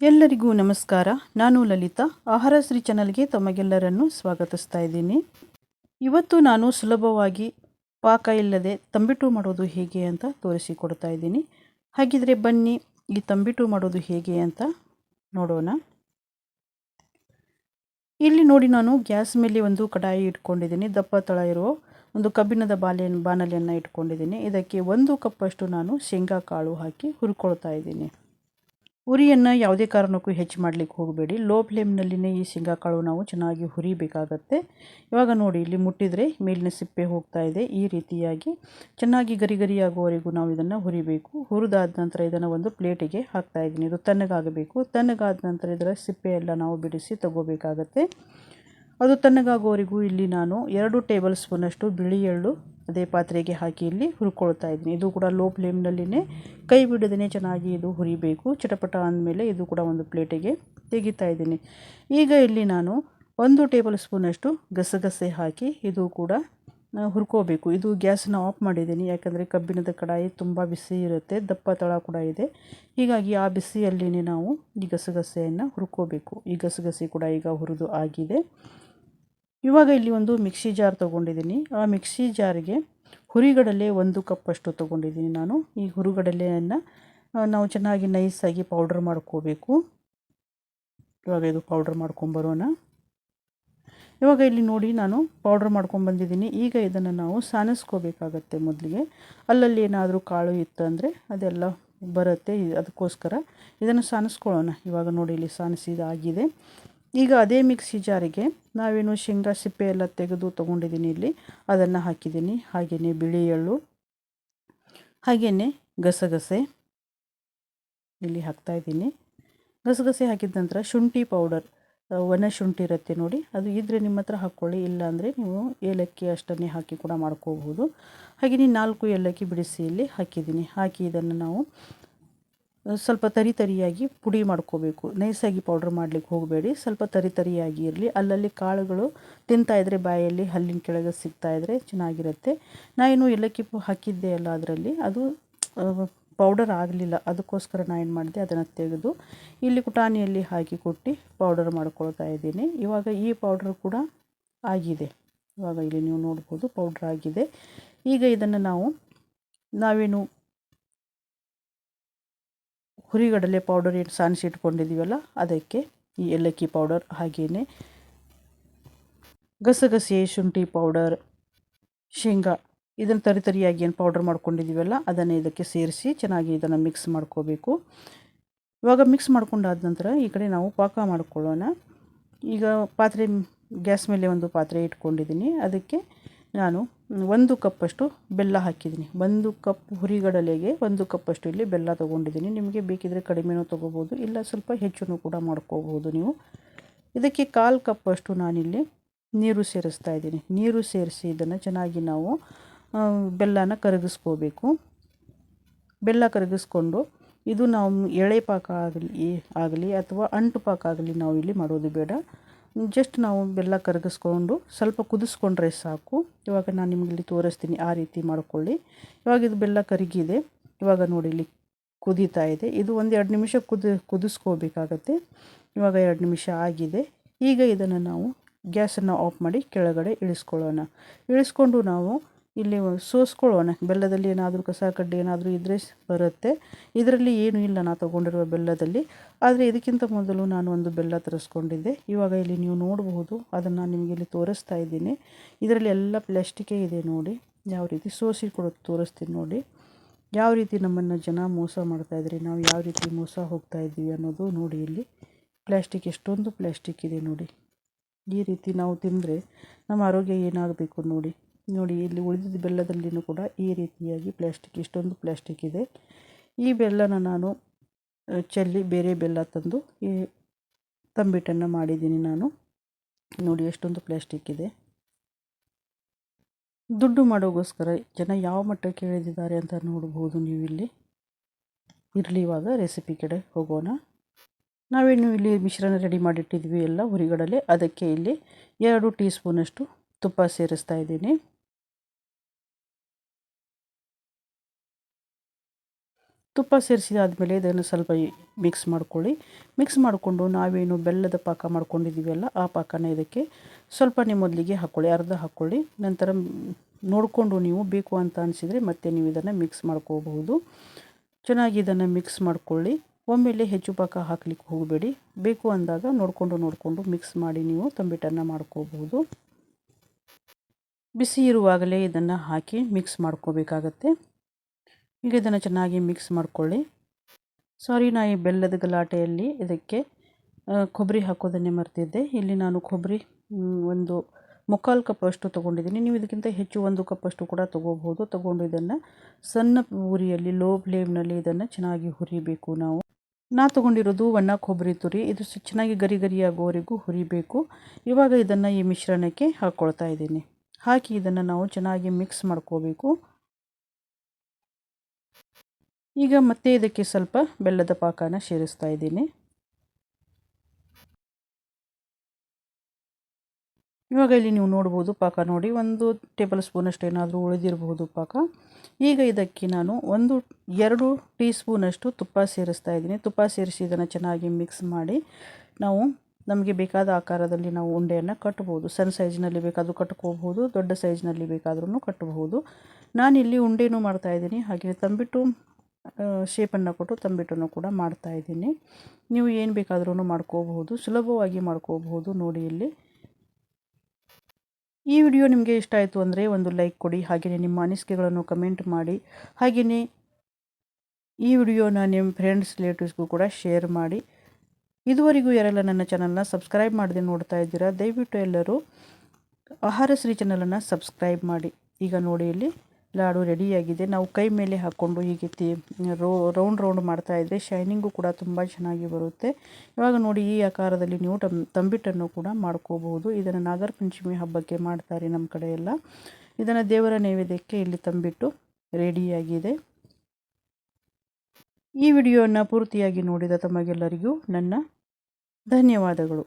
ಎಲ್ಲರಿಗೂ ನಮಸ್ಕಾರ. ನಾನು ಲಲಿತಾ. ಆಹಾರ ಶ್ರೀ ಚಾನಲ್ಗೆ ತಮಗೆಲ್ಲರನ್ನು ಸ್ವಾಗತಿಸ್ತಾ ಇದ್ದೀನಿ. ಇವತ್ತು ನಾನು ಸುಲಭವಾಗಿ ಪಾಕ ಇಲ್ಲದೆ ತಂಬಿಟ್ಟು ಮಾಡೋದು ಹೇಗೆ ಅಂತ ತೋರಿಸಿಕೊಡ್ತಾ ಇದ್ದೀನಿ. ಹಾಗಿದ್ರೆ ಬನ್ನಿ, ಈ ತಂಬಿಟ್ಟು ಮಾಡೋದು ಹೇಗೆ ಅಂತ ನೋಡೋಣ. ಇಲ್ಲಿ ನೋಡಿ ನಾನು ಗ್ಯಾಸ್ ಮೇಲೆ ಒಂದು ಕಡಾಯಿ ಇಟ್ಕೊಂಡಿದ್ದೀನಿ. ದಪ್ಪ ತಳ ಇರುವ ಒಂದು ಕಬ್ಬಿಣದ ಬಾಲೆ ಬಾಣಲೆಯನ್ನು ಇಟ್ಕೊಂಡಿದ್ದೀನಿ. ಇದಕ್ಕೆ ಒಂದು ಕಪ್ಪಷ್ಟು ನಾನು ಶೇಂಗಾ ಕಾಳು ಹಾಕಿ ಹುರ್ಕೊಳ್ತಾ ಇದ್ದೀನಿ. ಉರಿಯನ್ನು ಯಾವುದೇ ಕಾರಣಕ್ಕೂ ಹೆಚ್ಚು ಮಾಡಲಿಕ್ಕೆ ಹೋಗಬೇಡಿ. ಲೋ ಫ್ಲೇಮ್ನಲ್ಲಿನೇ ಈ ಶೇಂಗಾಕಾಳು ನಾವು ಚೆನ್ನಾಗಿ ಹುರಿಬೇಕಾಗತ್ತೆ. ಇವಾಗ ನೋಡಿ, ಇಲ್ಲಿ ಮುಟ್ಟಿದರೆ ಮೇಲಿನ ಸಿಪ್ಪೆ ಹೋಗ್ತಾ ಇದೆ. ಈ ರೀತಿಯಾಗಿ ಚೆನ್ನಾಗಿ ಗರಿ ಗರಿ ಆಗುವವರೆಗೂ ನಾವು ಇದನ್ನು ಹುರಿಬೇಕು. ಹುರಿದಾದ ನಂತರ ಇದನ್ನು ಒಂದು ಪ್ಲೇಟಿಗೆ ಹಾಕ್ತಾ ಇದ್ದೀನಿ. ಇದು ತಣ್ಣಗಾಗಬೇಕು. ತಣ್ಣಗಾದ ನಂತರ ಇದರ ಸಿಪ್ಪೆ ಎಲ್ಲ ನಾವು ಬಿಡಿಸಿ ತಗೋಬೇಕಾಗತ್ತೆ. ಅದು ತಣ್ಣಗಾಗುವವರೆಗೂ ಇಲ್ಲಿ ನಾನು ಎರಡು ಟೇಬಲ್ ಸ್ಪೂನಷ್ಟು ಬಿಳಿ ಎಳ್ಳು ಅದೇ ಪಾತ್ರೆಗೆ ಹಾಕಿ ಇಲ್ಲಿ ಹುರ್ಕೊಳ್ತಾ ಇದ್ದೀನಿ. ಇದು ಕೂಡ ಲೋ ಫ್ಲೇಮ್ನಲ್ಲಿನೇ ಕೈ ಬಿಡದೇ ಚೆನ್ನಾಗಿ ಇದು ಹುರಿಬೇಕು. ಚಟಪಟ ಅಂದಮೇಲೆ ಇದು ಕೂಡ ಒಂದು ಪ್ಲೇಟಿಗೆ ತೆಗಿತಾ ಇದ್ದೀನಿ. ಈಗ ಇಲ್ಲಿ ನಾನು ಒಂದು ಟೇಬಲ್ ಸ್ಪೂನಷ್ಟು ಗಸಗಸೆ ಹಾಕಿ ಇದು ಕೂಡ ಹುರ್ಕೋಬೇಕು. ಇದು ಗ್ಯಾಸನ್ನ ಆಫ್ ಮಾಡಿದ್ದೀನಿ. ಯಾಕಂದರೆ ಕಬ್ಬಿಣದ ಕಡಾಯಿ ತುಂಬ ಬಿಸಿ ಇರುತ್ತೆ. ದಪ್ಪ ತಳ ಕೂಡ ಇದೆ. ಹೀಗಾಗಿ ಆ ಬಿಸಿಯಲ್ಲಿನೇ ನಾವು ಈ ಗಸಗಸೆಯನ್ನು ಹುರ್ಕೋಬೇಕು. ಈ ಗಸಗಸೆ ಕೂಡ ಈಗ ಹುರಿದು ಆಗಿದೆ. ಇವಾಗ ಇಲ್ಲಿ ಒಂದು ಮಿಕ್ಸಿ ಜಾರ್ ತೊಗೊಂಡಿದ್ದೀನಿ. ಆ ಮಿಕ್ಸಿ ಜಾರಿಗೆ ಹುರಿಗಡಲೆ ಒಂದು ಕಪ್ಪಷ್ಟು ತೊಗೊಂಡಿದ್ದೀನಿ ನಾನು. ಈ ಹುರಿಗಡಲೆಯನ್ನು ನಾವು ಚೆನ್ನಾಗಿ ನೈಸಾಗಿ ಪೌಡ್ರ್ ಮಾಡ್ಕೋಬೇಕು. ಇವಾಗ ಇದು ಪೌಡ್ರ್ ಮಾಡ್ಕೊಂಬರೋಣ ಇವಾಗ ಇಲ್ಲಿ ನೋಡಿ ನಾನು ಪೌಡ್ರ್ ಮಾಡ್ಕೊಂಬಂದಿದ್ದೀನಿ ಈಗ ಇದನ್ನು ನಾವು ಸಾನಿಸ್ಕೋಬೇಕಾಗತ್ತೆ ಮೊದಲಿಗೆ. ಅಲ್ಲಲ್ಲಿ ಏನಾದರೂ ಕಾಳು ಇತ್ತು ಅಂದರೆ ಅದೆಲ್ಲ ಬರುತ್ತೆ. ಅದಕ್ಕೋಸ್ಕರ ಇದನ್ನು ಸಾನಿಸ್ಕೊಳ್ಳೋಣ. ಇವಾಗ ನೋಡಿ ಇಲ್ಲಿ ಸಾನಿಸಿದಾಗಿದೆ. ಈಗ ಅದೇ ಮಿಕ್ಸಿ ಜಾರಿಗೆ ನಾವೇನು ಶೇಂಗಾ, ಸಿಪ್ಪೆ ಎಲ್ಲ ತೆಗೆದು ತೊಗೊಂಡಿದ್ದೀನಿ ಇಲ್ಲಿ. ಅದನ್ನು ಹಾಕಿದ್ದೀನಿ ಹಾಗೆಯೇ ಬಿಳಿ ಎಳ್ಳು ಹಾಗೆಯೇ ಗಸಗಸೆ ಇಲ್ಲಿ ಹಾಕ್ತಾಯಿದ್ದೀನಿ ಗಸಗಸೆ ಹಾಕಿದ ನಂತರ ಶುಂಠಿ ಪೌಡರ್ ಒಣ ಶುಂಠಿ ಇರುತ್ತೆ ನೋಡಿ. ಅದು ಇದ್ದರೆ ನಿಮ್ಮ ಹತ್ರ ಹಾಕ್ಕೊಳ್ಳಿ ಇಲ್ಲಾಂದರೆ ನೀವು ಏಲಕ್ಕಿ ಅಷ್ಟನ್ನೇ ಹಾಕಿ ಕೂಡ ಮಾಡ್ಕೋಬಹುದು. ಹಾಗೆಯೇ ನಾಲ್ಕು ಏಲಕ್ಕಿ ಬಿಡಿಸಿ ಇಲ್ಲಿ ಹಾಕಿದ್ದೀನಿ ಹಾಕಿ ಇದನ್ನು ನಾವು ಸ್ವಲ್ಪ ತರಿ ತರಿಯಾಗಿ ಪುಡಿ ಮಾಡ್ಕೋಬೇಕು. ನೈಸಾಗಿ ಪೌಡ್ರ್ ಮಾಡಲಿಕ್ಕೆ ಹೋಗಬೇಡಿ. ಸ್ವಲ್ಪ ತರಿ ತರಿಯಾಗಿ ಇರಲಿ. ಅಲ್ಲಲ್ಲಿ ಕಾಳುಗಳು ತಿಂತಾಯಿದ್ರೆ ಬಾಯಲ್ಲಿ ಹಲ್ಲಿನ ಕೆಳಗೆ ಸಿಗ್ತಾಯಿದ್ರೆ ಚೆನ್ನಾಗಿರುತ್ತೆ. ನಾನೇನು ಏಲಕ್ಕಿ ಹಾಕಿದ್ದೆ ಅಲ್ಲ ಅದರಲ್ಲಿ. ಅದು ಪೌಡರ್ ಆಗಲಿಲ್ಲ. ಅದಕ್ಕೋಸ್ಕರ ನಾನು ಏನು ಮಾಡಿದೆ, ಅದನ್ನು ತೆಗೆದು ಇಲ್ಲಿ ಕುಟಾಣಿಯಲ್ಲಿ ಹಾಕಿ ಕೊಟ್ಟು ಪೌಡರ್ ಮಾಡ್ಕೊಳ್ತಾ ಇದ್ದೀನಿ. ಇವಾಗ ಈ ಪೌಡರ್ ಕೂಡ ಆಗಿದೆ. ಇವಾಗ ಇಲ್ಲಿ ನೀವು ನೋಡ್ಬೋದು ಪೌಡ್ರ್ ಆಗಿದೆ. ಈಗ ಇದನ್ನು ನಾವು ನಾವೇನು ಹುರಿಗಡಲೆ ಪೌಡರ್ ಏನು ಸಾನಿಸಿ ಇಟ್ಕೊಂಡಿದ್ದೀವಲ್ಲ ಅದಕ್ಕೆ ಈ ಏಲಕ್ಕಿ ಪೌಡರ್ ಹಾಗೆಯೇ ಗಸಗಸೆ ಶುಂಠಿ ಪೌಡರ್ ಶೇಂಗಾ, ಇದನ್ನು ತರಿ ತರಿಯಾಗಿ ಏನು ಪೌಡರ್ ಮಾಡ್ಕೊಂಡಿದ್ದೀವಲ್ಲ ಅದನ್ನು ಇದಕ್ಕೆ ಸೇರಿಸಿ ಚೆನ್ನಾಗಿ ಇದನ್ನು ಮಿಕ್ಸ್ ಮಾಡ್ಕೋಬೇಕು. ಇವಾಗ ಮಿಕ್ಸ್ ಮಾಡ್ಕೊಂಡಾದ ನಂತರ ಈ ಕಡೆ ನಾವು ಪಾಕ ಮಾಡ್ಕೊಳ್ಳೋಣ. ಈಗ ಪಾತ್ರೆ, ಗ್ಯಾಸ್ ಮೇಲೆ ಒಂದು ಪಾತ್ರೆ ಇಟ್ಕೊಂಡಿದ್ದೀನಿ ಅದಕ್ಕೆ ನಾನು ಒಂದು ಕಪ್ಪಷ್ಟು ಬೆಲ್ಲ ಹಾಕಿದ್ದೀನಿ. ಒಂದು ಕಪ್ ಹುರಿಗಡಲೆಗೆ ಒಂದು ಕಪ್ಪಷ್ಟು ಇಲ್ಲಿ ಬೆಲ್ಲ ತೊಗೊಂಡಿದ್ದೀನಿ. ನಿಮಗೆ ಬೇಕಿದ್ದರೆ ಕಡಿಮೆನೂ ತೊಗೋಬೋದು, ಇಲ್ಲ ಸ್ವಲ್ಪ ಹೆಚ್ಚು ಕೂಡ ಮಾಡ್ಕೋಬೋದು ನೀವು. ಇದಕ್ಕೆ ಕಾಲು ಕಪ್ಪಷ್ಟು ನಾನಿಲ್ಲಿ ನೀರು ಸೇರಿಸ್ತಾ ಇದ್ದೀನಿ. ನೀರು ಸೇರಿಸಿ ಇದನ್ನು ಚೆನ್ನಾಗಿ ನಾವು ಬೆಲ್ಲನ ಕರಗಿಸ್ಕೋಬೇಕು. ಬೆಲ್ಲ ಕರಗಿಸ್ಕೊಂಡು ಇದು ನಾವು ಎಳೆ ಪಾಕ ಆಗಲಿ ಆಗಲಿ ಅಥವಾ ಅಂಟು ಪಾಕ ಆಗಲಿ ನಾವು ಇಲ್ಲಿ ಮಾಡೋದು ಬೇಡ. ಜಸ್ಟ್ ನಾವು ಬೆಲ್ಲ ಕರಗಿಸ್ಕೊಂಡು ಸ್ವಲ್ಪ ಕುದಿಸ್ಕೊಂಡ್ರೆ ಸಾಕು. ಇವಾಗ ನಾನು ನಿಮಗೆ ಇಲ್ಲಿ ತೋರಿಸ್ತೀನಿ ಆ ರೀತಿ ಮಾಡ್ಕೊಳ್ಳಿ. ಇವಾಗ ಇದು ಬೆಲ್ಲ ಕರಗಿದೆ. ಇವಾಗ ನೋಡಿ ಇಲ್ಲಿ ಕುದೀತಾ ಇದೆ. ಇದು ಒಂದು ಎರಡು ನಿಮಿಷ ಕುದಿ, ಕುದಿಸ್ಕೋಬೇಕಾಗತ್ತೆ. ಇವಾಗ ಎರಡು ನಿಮಿಷ ಆಗಿದೆ. ಈಗ ಇದನ್ನು ನಾವು ಗ್ಯಾಸನ್ನು ಆಫ್ ಮಾಡಿ ಕೆಳಗಡೆ ಇಳಿಸ್ಕೊಳ್ಳೋಣ. ಇಳಿಸ್ಕೊಂಡು ನಾವು ಇಲ್ಲಿ ಸೋಸ್ಕೊಳ್ಳೋಣ ಬೆಲ್ಲದಲ್ಲಿ ಏನಾದರೂ ಕಸ ಕಡ್ಡಿ ಏನಾದರೂ ಇದ್ದರೆ ಬರುತ್ತೆ. ಇದರಲ್ಲಿ ಏನೂ ಇಲ್ಲ ನಾನು ತೊಗೊಂಡಿರುವ ಬೆಲ್ಲದಲ್ಲಿ. ಆದರೆ ಇದಕ್ಕಿಂತ ಮೊದಲು ನಾನು ಒಂದು ಬೆಲ್ಲ ತರಿಸ್ಕೊಂಡಿದ್ದೆ. ಇವಾಗ ಇಲ್ಲಿ ನೀವು ನೋಡಬಹುದು, ಅದನ್ನು ನಿಮಗೆ ಇಲ್ಲಿ ತೋರಿಸ್ತಾ ಇದ್ದೀನಿ. ಇದರಲ್ಲಿ ಎಲ್ಲ ಪ್ಲಾಸ್ಟಿಕೇ ಇದೆ ನೋಡಿ. ಯಾವ ರೀತಿ ಸೋಸಿ ಕೊಡೋದು ತೋರಿಸ್ತೀನಿ ನೋಡಿ. ಯಾವ ರೀತಿ ನಮ್ಮನ್ನು ಜನ ಮೋಸ ಮಾಡ್ತಾಯಿದ್ರಿ ನಾವು ಯಾವ ರೀತಿ ಮೋಸ ಹೋಗ್ತಾ ಇದ್ದೀವಿ ಅನ್ನೋದು ನೋಡಿ ಇಲ್ಲಿ. ಪ್ಲ್ಯಾಸ್ಟಿಕ್ ಎಷ್ಟೊಂದು ಪ್ಲ್ಯಾಸ್ಟಿಕ್ ಇದೆ ನೋಡಿ. ಈ ರೀತಿ ನಾವು ತಿಂದರೆ ನಮ್ಮ ಆರೋಗ್ಯ ಏನಾಗಬೇಕು ನೋಡಿ. ನೋಡಿ, ಇಲ್ಲಿ ಉಳಿದಿದ್ದ ಬೆಲ್ಲದಲ್ಲಿಯೂ ಕೂಡ ಈ ರೀತಿಯಾಗಿ ಪ್ಲ್ಯಾಸ್ಟಿಕ್ ಇಷ್ಟೊಂದು ಪ್ಲ್ಯಾಸ್ಟಿಕ್ ಇದೆ. ಈ ಬೆಲ್ಲನ ನಾನು ಚೆಲ್ಲಿ ಬೇರೆ ಬೆಲ್ಲ ತಂದು ಈ ತಂಬಿಟ್ಟನ್ನು ಮಾಡಿದ್ದೀನಿ ನಾನು. ನೋಡಿ, ಎಷ್ಟೊಂದು ಪ್ಲ್ಯಾಸ್ಟಿಕ್ ಇದೆ. ದುಡ್ಡು ಮಾಡೋಗೋಸ್ಕರ ಜನ ಯಾವ ಮಟ್ಟಕ್ಕೆ ಇಳಿದಿದ್ದಾರೆ ಅಂತ ನೋಡ್ಬೋದು ನೀವು ಇಲ್ಲಿ ಇರಲಿ ಇವಾಗ ರೆಸಿಪಿ ಕಡೆ ಹೋಗೋಣ. ನಾವೇನು ಇಲ್ಲಿ ಮಿಶ್ರಣ ರೆಡಿ ಮಾಡಿಟ್ಟಿದ್ವಿ ಎಲ್ಲ ಹುರಿಗಡಲೆ ಅದಕ್ಕೆ ಇಲ್ಲಿ ಎರಡು ಟೀ ಸ್ಪೂನಷ್ಟು ತುಪ್ಪ ಸೇರಿಸ್ತಾ ಇದ್ದೀನಿ. ತುಪ್ಪ ಸೇರಿಸಿದಾದ್ಮೇಲೆ ಇದನ್ನು ಸ್ವಲ್ಪ ಮಿಕ್ಸ್ ಮಾಡ್ಕೊಳ್ಳಿ. ಮಿಕ್ಸ್ ಮಾಡಿಕೊಂಡು ನಾವೇನು ಬೆಲ್ಲದ ಪಾಕ ಮಾಡ್ಕೊಂಡಿದ್ದೀವಲ್ಲ ಆ ಪಾಕನ ಇದಕ್ಕೆ ಸ್ವಲ್ಪನೇ ಮೊದಲಿಗೆ ಹಾಕ್ಕೊಳ್ಳಿ ಅರ್ಧ ಹಾಕ್ಕೊಳ್ಳಿ ನಂತರ ನೋಡಿಕೊಂಡು ನೀವು ಬೇಕು ಅಂತ ಅನಿಸಿದರೆ ಮತ್ತೆ ನೀವು ಇದನ್ನು ಮಿಕ್ಸ್ ಮಾಡ್ಕೋಬಹುದು. ಚೆನ್ನಾಗಿ ಇದನ್ನು ಮಿಕ್ಸ್ ಮಾಡ್ಕೊಳ್ಳಿ. ಒಮ್ಮೆಲೆ ಹೆಚ್ಚು ಪಾಕ ಹಾಕ್ಲಿಕ್ಕೆ ಹೋಗಬೇಡಿ. ಬೇಕು ಅಂದಾಗ ನೋಡಿಕೊಂಡು ನೋಡಿಕೊಂಡು ಮಿಕ್ಸ್ ಮಾಡಿ ನೀವು ತಂಬಿಟನ್ನು ಮಾಡ್ಕೋಬಹುದು. ಬಿಸಿ ಇರುವಾಗಲೇ ಇದನ್ನು ಹಾಕಿ ಮಿಕ್ಸ್ ಮಾಡ್ಕೋಬೇಕಾಗತ್ತೆ. ಈಗ ಇದನ್ನು ಚೆನ್ನಾಗಿ ಮಿಕ್ಸ್ ಮಾಡ್ಕೊಳ್ಳಿ. ಸಾರಿ ನಾ ಈ ಬೆಲ್ಲದ ಗಲಾಟೆಯಲ್ಲಿ ಇದಕ್ಕೆ ಕೊಬ್ಬರಿ ಹಾಕೋದನ್ನೇ ಮರ್ತಿದ್ದೆ. ಇಲ್ಲಿ ನಾನು ಕೊಬ್ಬರಿ ಒಂದು ಮುಕ್ಕಾಲು ಕಪ್ ಅಷ್ಟು ತೊಗೊಂಡಿದ್ದೀನಿ. ನೀವು ಇದಕ್ಕಿಂತ ಹೆಚ್ಚು ಒಂದು ಕಪ್ ಅಷ್ಟು ಕೂಡ ತೊಗೋಬೋದು ತೊಗೊಂಡು ಇದನ್ನು ಸಣ್ಣ ಉರಿಯಲ್ಲಿ ಲೋ ಫ್ಲೇಮ್ನಲ್ಲಿ ಇದನ್ನು ಚೆನ್ನಾಗಿ ಹುರಿಬೇಕು ನಾವು. ನಾ ತೊಗೊಂಡಿರೋದು ಒಣ ಕೊಬ್ಬರಿ ತುರಿ. ಇದು ಚೆನ್ನಾಗಿ ಗರಿ ಗರಿಯಾಗೋವರೆಗೂ ಹುರಿಬೇಕು. ಇವಾಗ ಇದನ್ನು ಈ ಮಿಶ್ರಣಕ್ಕೆ ಹಾಕ್ಕೊಳ್ತಾ ಇದ್ದೀನಿ. ಹಾಕಿ ಇದನ್ನು ನಾವು ಚೆನ್ನಾಗಿ ಮಿಕ್ಸ್ ಮಾಡ್ಕೋಬೇಕು. ಈಗ ಮತ್ತೆ ಇದಕ್ಕೆ ಸ್ವಲ್ಪ ಬೆಲ್ಲದ ಪಾಕನ ಸೇರಿಸ್ತಾ ಇದ್ದೀನಿ. ಇವಾಗ ಇಲ್ಲಿ ನೀವು ನೋಡ್ಬೋದು ಪಾಕ ನೋಡಿ, ಒಂದು ಟೇಬಲ್ ಸ್ಪೂನಷ್ಟು ಏನಾದರೂ ಉಳಿದಿರಬಹುದು ಪಾಕ. ಈಗ ಇದಕ್ಕೆ ನಾನು ಒಂದು, ಎರಡು ಟೀ ಸ್ಪೂನಷ್ಟು ತುಪ್ಪ ಸೇರಿಸ್ತಾ ಇದ್ದೀನಿ. ತುಪ್ಪ ಸೇರಿಸಿ ಇದನ್ನು ಚೆನ್ನಾಗಿ ಮಿಕ್ಸ್ ಮಾಡಿ ನಾವು ನಮಗೆ ಬೇಕಾದ ಆಕಾರದಲ್ಲಿ ನಾವು ಉಂಡೆಯನ್ನು ಕಟ್ಟಬಹುದು ಸಣ್ಣ ಸೈಜ್ನಲ್ಲಿ ಬೇಕಾದರೂ ಕಟ್ಕೋಬಹುದು, ದೊಡ್ಡ ಸೈಜ್ನಲ್ಲಿ ಬೇಕಾದ್ರೂ ಕಟ್ಟಬಹುದು ನಾನಿಲ್ಲಿ ಉಂಡೆನೂ ಮಾಡ್ತಾಯಿದ್ದೀನಿ ಹಾಗೆ ತಂಬಿಟ್ಟು ಶೇಪನ್ನು ಕೊಟ್ಟು ತಂಬಿಟ್ಟನ್ನು ಕೂಡ ಮಾಡ್ತಾ ಇದ್ದೀನಿ. ನೀವು ಏನು ಬೇಕಾದ್ರೂ ಮಾಡ್ಕೋಬಹುದು, ಸುಲಭವಾಗಿ ಮಾಡ್ಕೋಬಹುದು ನೋಡಿ ಇಲ್ಲಿ. ಈ ವಿಡಿಯೋ ನಿಮಗೆ ಇಷ್ಟ ಆಯಿತು ಅಂದರೆ ಒಂದು ಲೈಕ್ ಕೊಡಿ ಹಾಗೆಯೇ ನಿಮ್ಮ ಅನಿಸಿಕೆಗಳನ್ನು ಕಮೆಂಟ್ ಮಾಡಿ ಹಾಗೆಯೇ ಈ ವಿಡಿಯೋನ ನಿಮ್ಮ ಫ್ರೆಂಡ್ಸ್ ರಿಲೇಟಿವ್ಸ್ಗೂ ಕೂಡ ಶೇರ್ ಮಾಡಿ. ಇದುವರೆಗೂ ಯಾರೆಲ್ಲ ನನ್ನ ಚಾನಲ್ನ ಸಬ್ಸ್ಕ್ರೈಬ್ ಮಾಡದೆ ನೋಡ್ತಾ ಇದ್ದೀರಾ, ದಯವಿಟ್ಟು ಎಲ್ಲರೂ ಆಹಾರ ಶ್ರೀ ಚಾನಲನ್ನು ಸಬ್ಸ್ಕ್ರೈಬ್ ಮಾಡಿ. ಈಗ ನೋಡಿ ಇಲ್ಲಿ. ಲಾಡು ರೆಡಿಯಾಗಿದೆ. ನಾವು ಕೈ ಮೇಲೆ ಹಾಕ್ಕೊಂಡು ಹೀಗೆ ತಿ, ರೋ, ರೌಂಡ್ ರೌಂಡ್ ಮಾಡ್ತಾ ಇದ್ದರೆ ಶೈನಿಂಗು ಕೂಡ ತುಂಬ ಚೆನ್ನಾಗಿ ಬರುತ್ತೆ. ಇವಾಗ ನೋಡಿ ಈ ಆಕಾರದಲ್ಲಿ ನೀವು ಟಮ್ ತಂಬಿಟ್ಟನ್ನು ಕೂಡ ಮಾಡ್ಕೋಬಹುದು. ಇದನ್ನು ನಾಗರ ಪಂಚಮಿ ಹಬ್ಬಕ್ಕೆ ಮಾಡ್ತಾರೆ ನಮ್ಮ ಕಡೆಯೆಲ್ಲ ಇದನ್ನು ದೇವರ ನೈವೇದ್ಯಕ್ಕೆ ಇಲ್ಲಿ ತಂಬಿಟ್ಟು ರೆಡಿಯಾಗಿದೆ. ಈ ವಿಡಿಯೋನ ಪೂರ್ತಿಯಾಗಿ ನೋಡಿದ ತಮಗೆಲ್ಲರಿಗೂ ನನ್ನ ಧನ್ಯವಾದಗಳು.